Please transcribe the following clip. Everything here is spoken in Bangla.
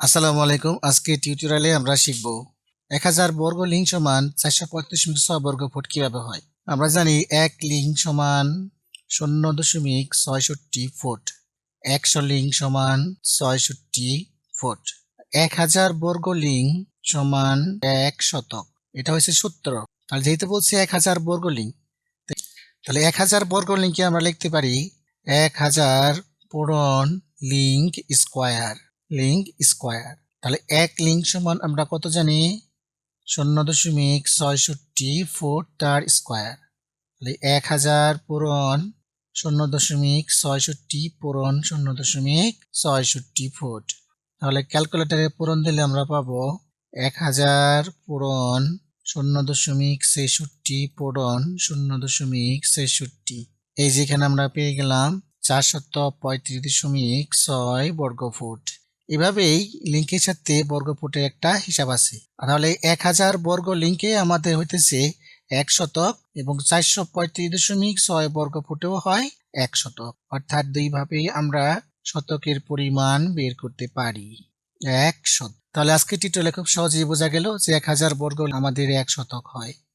আসসালামু আলাইকুম। আজকে টিউটোরিয়ালে আমরা শিখব এক হাজার বর্গ লিঙ্ক সমান চারশো পঁয়ত্রিশ মিটার ছয় বর্গ ফুট কীভাবে হয়। আমরা জানি এক লিঙ্ক সমান শূন্য দশমিক ছয়ষট্টি ফুট। একশো লিঙ্ক সমান ছয়ষট্টি ফুট। এক হাজার বর্গ লিঙ্ক সমান এক শতক। এটা হচ্ছে সূত্র। তাহলে যেহেতু বলছি এক হাজার বর্গ লিঙ্ক, তাহলে এক হাজার বর্গ লিঙ্কে আমরা লিখতে পারি এক হাজার পূরণ লিঙ্ক স্কোয়ার। লিঙ্ক স্কোয়ার তাহলে এক লিঙ্ক সমান আমরা কত জানি? শূন্য দশমিক ছয়ষট্টি ফুট তার স্কোয়ার তাহলে এক হাজার পূরণ শূন্য দশমিক ছয়ষট্টি পূরণ শূন্য দশমিক ছয়ষট্টি ফুট। তাহলে ক্যালকুলেটারে পূরণ দিলে আমরা পাবো এক হাজার পূরণ শূন্য দশমিক ছেষট্টি পূরণ শূন্য দশমিক ছেষট্টি। এই যেখানে আমরা পেয়ে গেলাম চারশত পঁয়ত্রিশ দশমিক ছয় বর্গ ফুট এভাবেই লিঙ্কের সাথে বর্গ ফুটের একটা হিসাব আছে। তাহলে এক হাজার বর্গ লিঙ্কে আমাদের হইতেছে এক শতক এবং চারশো পঁয়ত্রিশ দশমিক ছয় বর্গ ফুটেও হয় এক শতক। অর্থাৎ দুইভাবেই আমরা শতকের পরিমাণ বের করতে পারি। এক শতক। তাহলে আজকে টিউটোরিয়ালে খুব সহজেই বোঝা গেল যে এক হাজার বর্গ আমাদের এক শতক হয়।